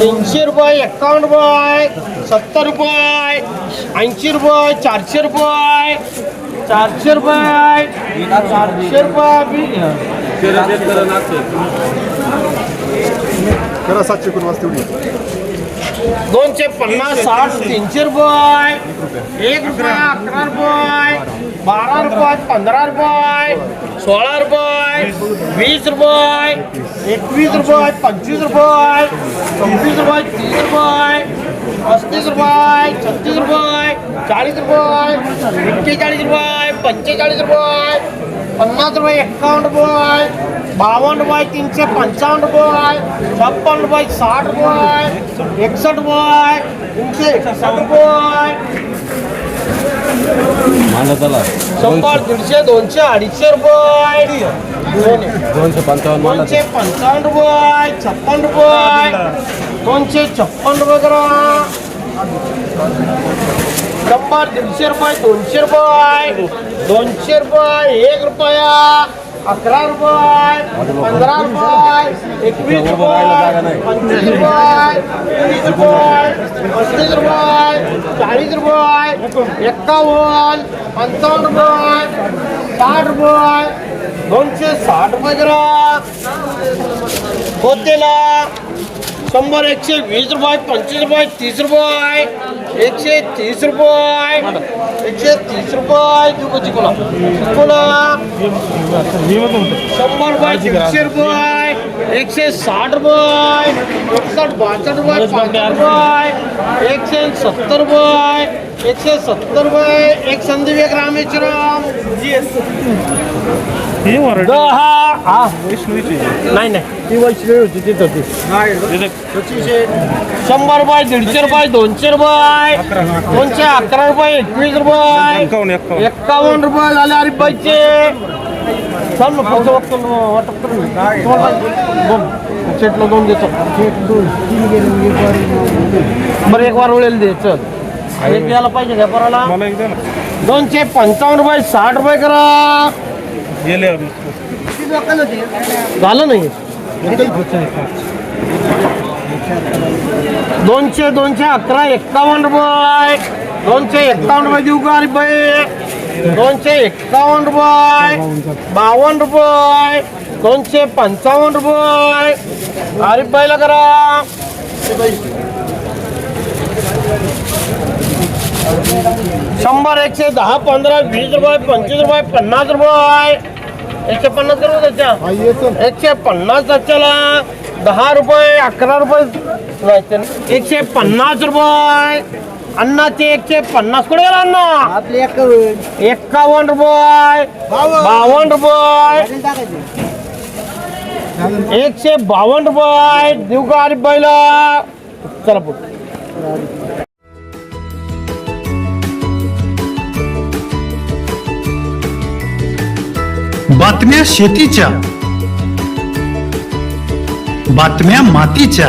तीनशे रुपये एक्कावन्न रुपये सत्तर रुपये ऐंशी रुपये चारशे रुपये चारशे रुपये चारशे रुपये सातशे करून तेवढी. दोनशे पन्नास, साठ, तीनशे रुपये. एक रुपया, अकरा रुपये, बारा रुपये, पंधरा रुपये, सोळा रुपये, वीस रुपये, एकवीस रुपये, पंचवीस रुपये, सव्वीस रुपये, तीस रुपये, पस्तीस रुपये, छत्तीस रुपये, चाळीस रुपये, एक्केचाळीस रुपये, पंचेचाळीस रुपये, पन्नास रुपये, एक्कावन्न रुपये, बावन्न रुपये, तीनशे पंचावन्न रुपये, छप्पन रुपये, साठ रुपये एकसष्ट रुपये तीनशे एकसष्ट रुपये शंभर दीडशे दोनशे अडीचशे रुपये. दोनशे पंचावन्न दोनशे पंचावन्न रुपये छप्पन रुपये. दोनशे छप्पन रुपये करा शंभर दीडशे रुपये दोनशे रुपये. दोनशे रुपये एक रुपया. अकरा रुपये पंधरा रुपये एकवीस रुपये पंचवीस रुपये तीस रुपये पस्तीस रुपये चाळीस रुपये एक्कावन्न पंचावन्न रुपये साठ रुपये दोनशे साठ रुपये करा होतेला. शंभर एकशे वीस रुपये पंचवीस रुपये तीस रुपये. एकशे तीस रुपये एकशे तीस रुपये तू कशी कोला शंभर रुपये दीडशे रुपये एकशे साठ रुपये. एकसष्ट बासष्ट रुपये पासष्ट रुपये. एकशे सत्तर रुपये. एकशे सत्तर रुपये. एक संदीप एक रामेश्वरम दहा हा. नाही नाही. ती वैष्णवी होती ती होती. शंभर रुपये दीडशे रुपये दोनशे रुपये. दोनशे अकरा रुपये एकवीस रुपये. एक्कावन्न रुपये झाले अरे पैसे थांब ना पैसे वाटतो वाटप कर ना. तुम्हाला दोन. सेटला दोन देतो बरं एक वार उळेल दे चल. एक द्यायला पाहिजे घ्या पराला? दोनशे पंचावन्न रुपये साठ रुपये करा. गेले झालं नाही. दोनशे दोनशे अकरा एक्कावन्न रुपये. दोनशे एक्कावन्न रुपये देऊ का रुपये दोनशे एक्कावन्न रुपये बावन्न रुपये दोनशे पंचावन्न रुपये. अरे पहिला करा. शंभर एकशे दहा पंधरा वीस रुपये पंचवीस रुपये पन्नास रुपये. एकशे पन्नास करू त्याच्या. एकशे पन्नास त्याच्याला दहा रुपये अकरा रुपये. एकशे पन्नास रुपये. अन्नाचे एकशे पन्नास कुठे गेला अण्णा? आपले एक्कावन्न रुपये. बावन्न. रुपये. एकशे बावन्न रुपये. देऊ का अरे पहिला चला पुढे. बातम्या शेतीच्या. बातम्या मातीच्या.